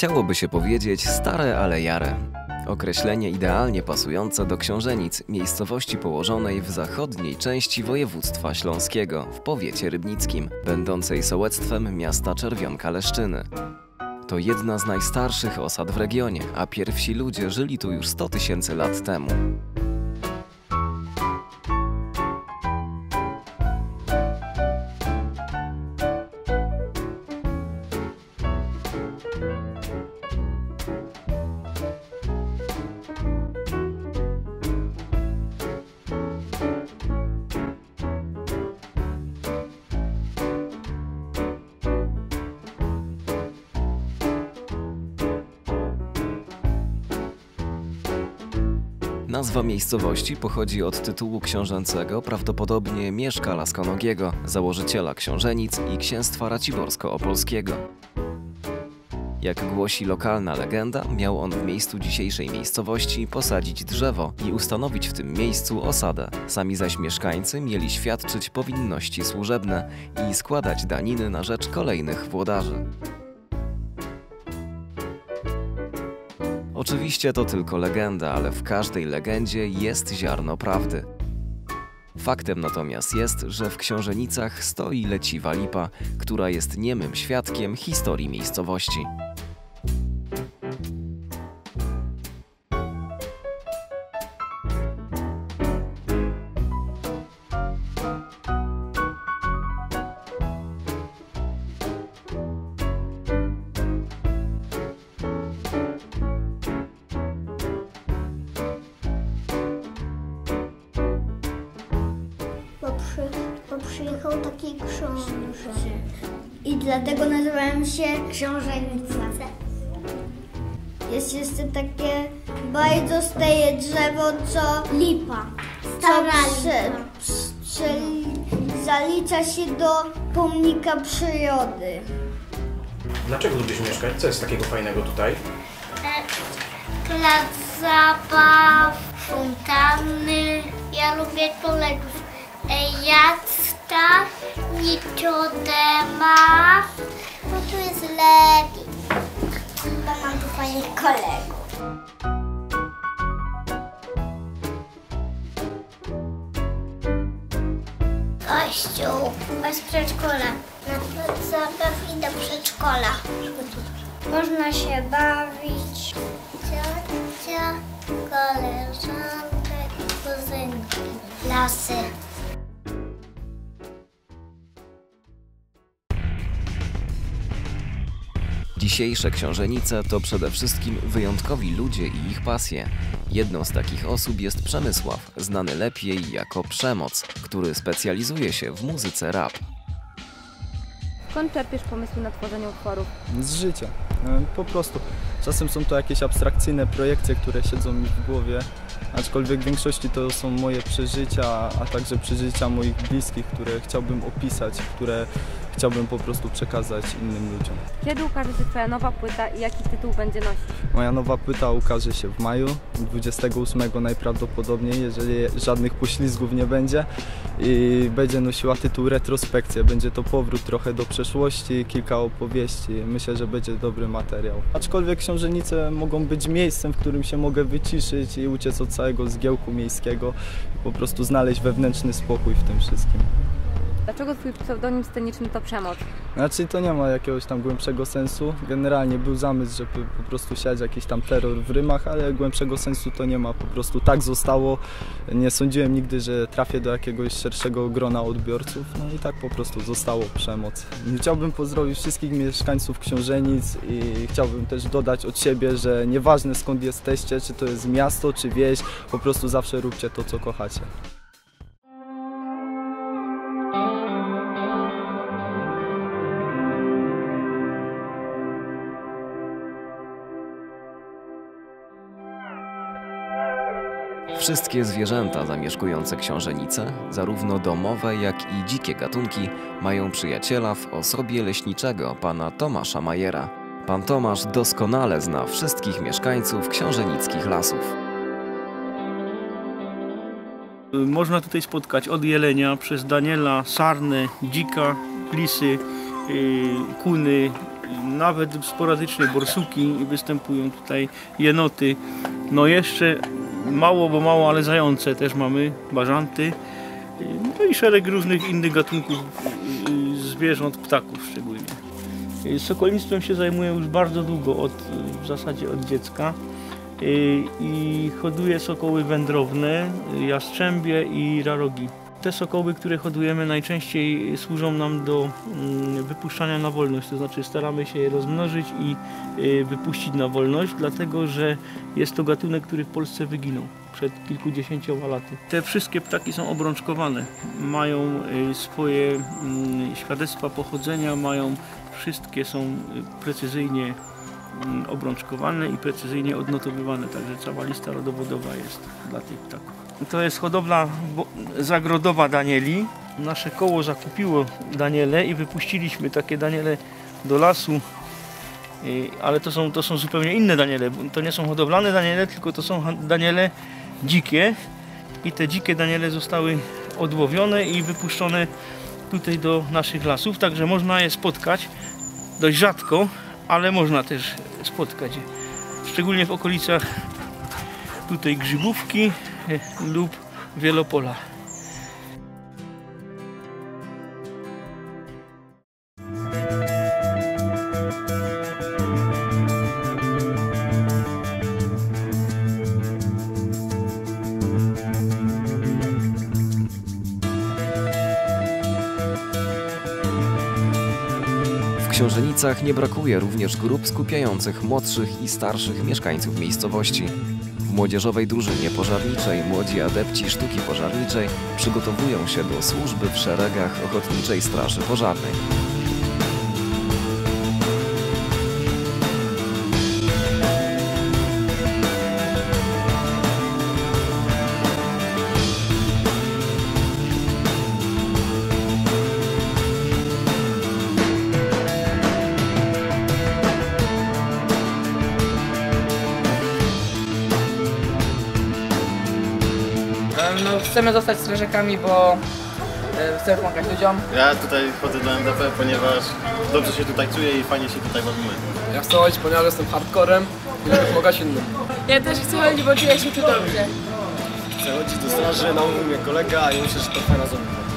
Chciałoby się powiedzieć stare, ale jare. Określenie idealnie pasujące do Książenic, miejscowości położonej w zachodniej części województwa śląskiego, w powiecie rybnickim, będącej sołectwem miasta Czerwionka Leszczyny. To jedna z najstarszych osad w regionie, a pierwsi ludzie żyli tu już 100 tysięcy lat temu. Nazwa miejscowości pochodzi od tytułu książęcego, prawdopodobnie Mieszka Laskonogiego, założyciela książenic i księstwa raciborsko-opolskiego. Jak głosi lokalna legenda, miał on w miejscu dzisiejszej miejscowości posadzić drzewo i ustanowić w tym miejscu osadę. Sami zaś mieszkańcy mieli świadczyć powinności służebne i składać daniny na rzecz kolejnych włodarzy. Oczywiście to tylko legenda, ale w każdej legendzie jest ziarno prawdy. Faktem natomiast jest, że w Książenicach stoi leciwa lipa, która jest niemym świadkiem historii miejscowości. Bo przyjechał taki książę. I dlatego nazywałem się książenica. Jest jeszcze takie bardzo staje drzewo, co lipa. Stara co lipa. przy- przy- zalicza się do pomnika przyrody. Dlaczego lubisz mieszkać? Co jest takiego fajnego tutaj? Plac zabaw, fontanny. Ja lubię kolegów. E, Jacka, Nicodema. Bo tu jest lepiej. Bo mam tu fajnych kolegów. Kościół. Bez przedszkola. Na zabaw i do przedszkola. Można się bawić. Ciocia, koleżankę, kuzynki. Lasy. Dzisiejsze książenice to przede wszystkim wyjątkowi ludzie i ich pasje. Jedną z takich osób jest Przemysław, znany lepiej jako Przemoc, który specjalizuje się w muzyce rap. Skąd czerpiesz pomysły na tworzenie utworów? z życia. E, Po prostu. Czasem są to jakieś abstrakcyjne projekcje, które siedzą mi w głowie, aczkolwiek w większości to są moje przeżycia, a także przeżycia moich bliskich, które chciałbym opisać, które chciałbym po prostu przekazać innym ludziom. Kiedy ukaże się Twoja nowa płyta i jaki tytuł będzie nosić? Moja nowa płyta ukaże się w maju, 28 najprawdopodobniej, jeżeli żadnych poślizgów nie będzie i będzie nosiła tytuł Retrospekcja. Będzie to powrót trochę do przeszłości, kilka opowieści. Myślę, że będzie dobry materiał. Aczkolwiek książenice mogą być miejscem, w którym się mogę wyciszyć i uciec od całego zgiełku miejskiego i po prostu znaleźć wewnętrzny spokój w tym wszystkim. Dlaczego Twój pseudonim sceniczny to Przemoc? Znaczy to nie ma jakiegoś tam głębszego sensu. Generalnie był zamysł, żeby po prostu siać jakiś tam terror w rymach, ale głębszego sensu to nie ma. Po prostu tak zostało. Nie sądziłem nigdy, że trafię do jakiegoś szerszego grona odbiorców. No i tak po prostu zostało przemoc. Chciałbym pozdrowić wszystkich mieszkańców Książenic i chciałbym też dodać od siebie, że nieważne skąd jesteście, czy to jest miasto, czy wieś, po prostu zawsze róbcie to, co kochacie. Wszystkie zwierzęta zamieszkujące książenice, zarówno domowe, jak i dzikie gatunki, mają przyjaciela w osobie leśniczego pana Tomasza Majera. Pan Tomasz doskonale zna wszystkich mieszkańców książenickich lasów. Można tutaj spotkać od jelenia przez Daniela, sarnę, dzika, lisy, yy, kuny, nawet sporadycznie borsuki występują tutaj, jenoty. No jeszcze mało, bo mało, ale zające też mamy, bażanty. No i szereg różnych innych gatunków y, zwierząt, ptaków szczególnie. Y, Sokolnictwem się zajmuję już bardzo długo, od, w zasadzie od dziecka. Y, I hoduję sokoły wędrowne, y, jastrzębie i rarogi. Te sokoły, które hodujemy najczęściej służą nam do mm, wypuszczania na wolność, to znaczy staramy się je rozmnożyć i y, wypuścić na wolność, dlatego że jest to gatunek, który w Polsce wyginął przed kilkudziesięcioma laty. Te wszystkie ptaki są obrączkowane, mają y, swoje mm, świadectwa pochodzenia, mają wszystkie są y, precyzyjnie mm, obrączkowane i precyzyjnie odnotowywane, także cała lista rodowodowa jest dla tych ptaków. To jest hodowla zagrodowa Danieli. Nasze koło zakupiło Daniele i wypuściliśmy takie Daniele do lasu, ale to są, to są zupełnie inne Daniele. To nie są hodowlane Daniele, tylko to są Daniele dzikie i te dzikie Daniele zostały odłowione i wypuszczone tutaj do naszych lasów, także można je spotkać dość rzadko, ale można też spotkać. Szczególnie w okolicach tutaj Grzybówki lub Wielopola. W Książenicach nie brakuje również grup skupiających młodszych i starszych mieszkańców miejscowości. W młodzieżowej drużynie pożarniczej młodzi adepci sztuki pożarniczej przygotowują się do służby w szeregach Ochotniczej Straży Pożarnej. Chcemy zostać strażakami, bo e, chcemy pomagać ludziom. Ja tutaj chodzę do MDP, ponieważ dobrze się tutaj czuję i fajnie się tutaj bawimy. Ja chcę chodzić, ponieważ jestem hardcorem i lubię pomagać innym. Ja też chcę chodzić, bo czuję się tu dobrze. Chcę chodzić do straży, nauczył mnie kolega i myślę, że to fajna zabawa.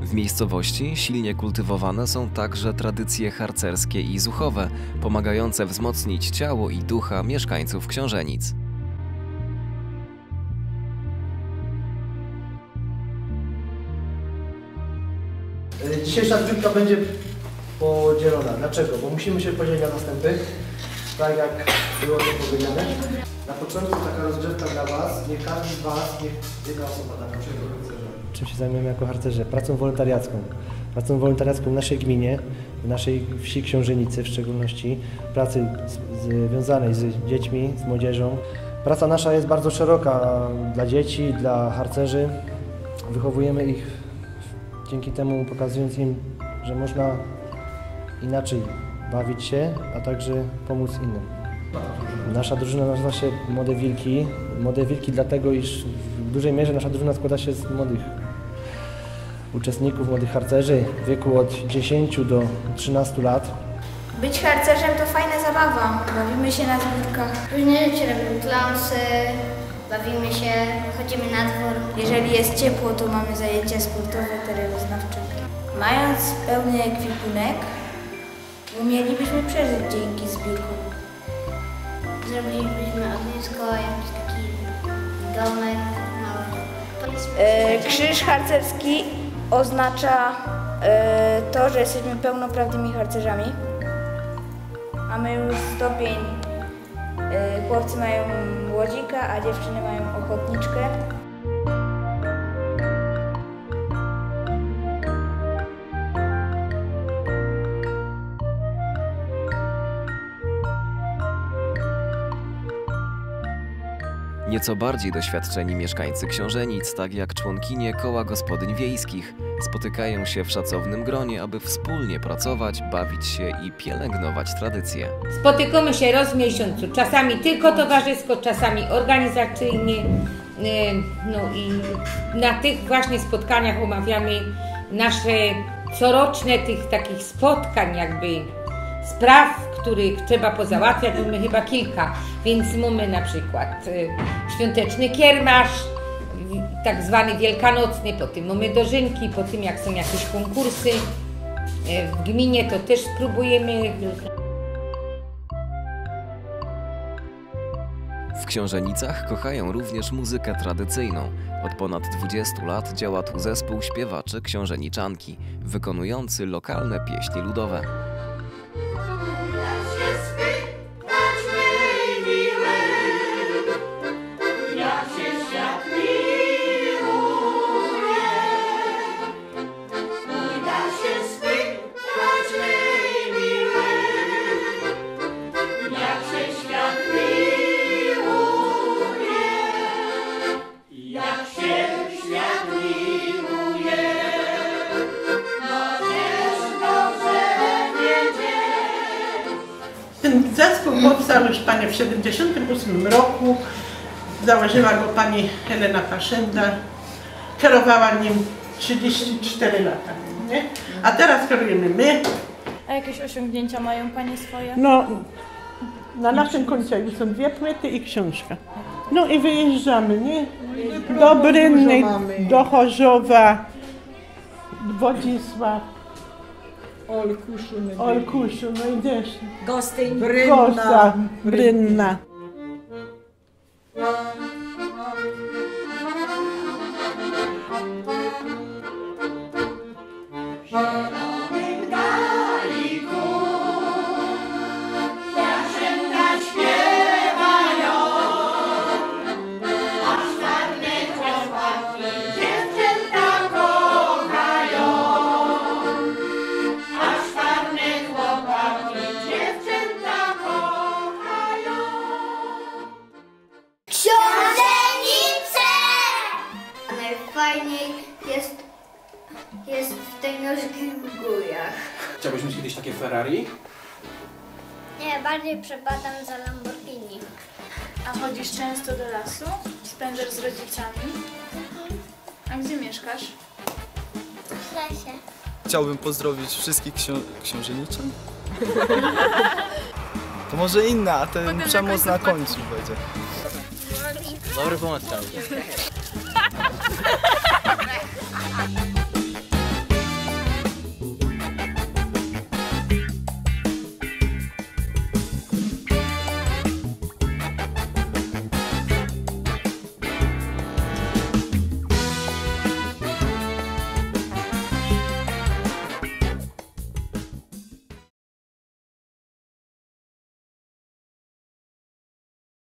W miejscowości silnie kultywowane są także tradycje harcerskie i zuchowe, pomagające wzmocnić ciało i ducha mieszkańców Książenic. Y, Dzisiejsza zbiórka będzie podzielona. Dlaczego? Bo musimy się podzielić na następy, tak jak było to powiedziane. Na początku taka rozgrzewka dla Was. Niech każdy z Was, niech jedna osoba przykład harcerza. Czym się zajmujemy jako harcerze? Pracą wolontariacką. Pracą wolontariacką w naszej gminie, w naszej wsi Książenicy w szczególności, pracy związanej z dziećmi, z młodzieżą. Praca nasza jest bardzo szeroka dla dzieci, dla harcerzy. Wychowujemy ich dzięki temu pokazując im, że można inaczej bawić się, a także pomóc innym. Nasza drużyna nazywa się Młode Wilki. Młode Wilki dlatego, iż w dużej mierze nasza drużyna składa się z młodych uczestników, młodych harcerzy w wieku od 10 do 13 lat. Być harcerzem to fajna zabawa. Bawimy się na zbiórkach. Różne rzeczy robimy klausy, bawimy się, chodzimy na dwór. Jeżeli jest ciepło, to mamy zajęcia sportowe, terenoznawcze. Mając pełny ekwipunek, umielibyśmy przeżyć dzięki zbiórkom. Zrobilibyśmy ognisko, jakiś taki domek mały. E, Krzyż harcerski oznacza e, to, że jesteśmy pełnoprawnymi harcerzami. Mamy już stopień, e, chłopcy mają łodzika, a dziewczyny mają ochotniczkę. Nieco bardziej doświadczeni mieszkańcy Książenic, tak jak członkinie koła gospodyń wiejskich, spotykają się w szacownym gronie, aby wspólnie pracować, bawić się i pielęgnować tradycje. Spotykamy się raz w miesiącu, czasami tylko towarzysko, czasami organizacyjnie. Yy, No i na tych właśnie spotkaniach omawiamy nasze coroczne tych takich spotkań jakby spraw, których trzeba pozałatwiać, mamy chyba kilka, więc mamy na przykład y, świąteczny kiermasz, tak zwany wielkanocny, potem mamy dożynki, po tym jak są jakieś konkursy. Y, W gminie to też spróbujemy W Książenicach kochają również muzykę tradycyjną. Od ponad 20 lat działa tu zespół śpiewaczy Książeniczanki, wykonujący lokalne pieśni ludowe. Ten zespół powstał już Panie w 1978 roku. Założyła go Pani Helena Paszenda. Kierowała nim 34 lata. Nie? A teraz kierujemy my. A jakieś osiągnięcia mają Panie swoje? No, na naszym koncie są dwie płyty i książka. No i wyjeżdżamy, nie? Do Brynny, do Chorzowa, Wodzisław, Ol kušume. All kušume i dešni. Brinna. Brinna. Brinna. Chciałbyś mieć kiedyś takie Ferrari? Nie, bardziej przepadam za Lamborghini. A chodzisz często do lasu? Spędzasz z rodzicami? A gdzie mieszkasz? W lesie. Chciałbym pozdrowić wszystkich ksią książeniczan. To może inna, a ten przemoc na końcu będzie. Dobry pomysł,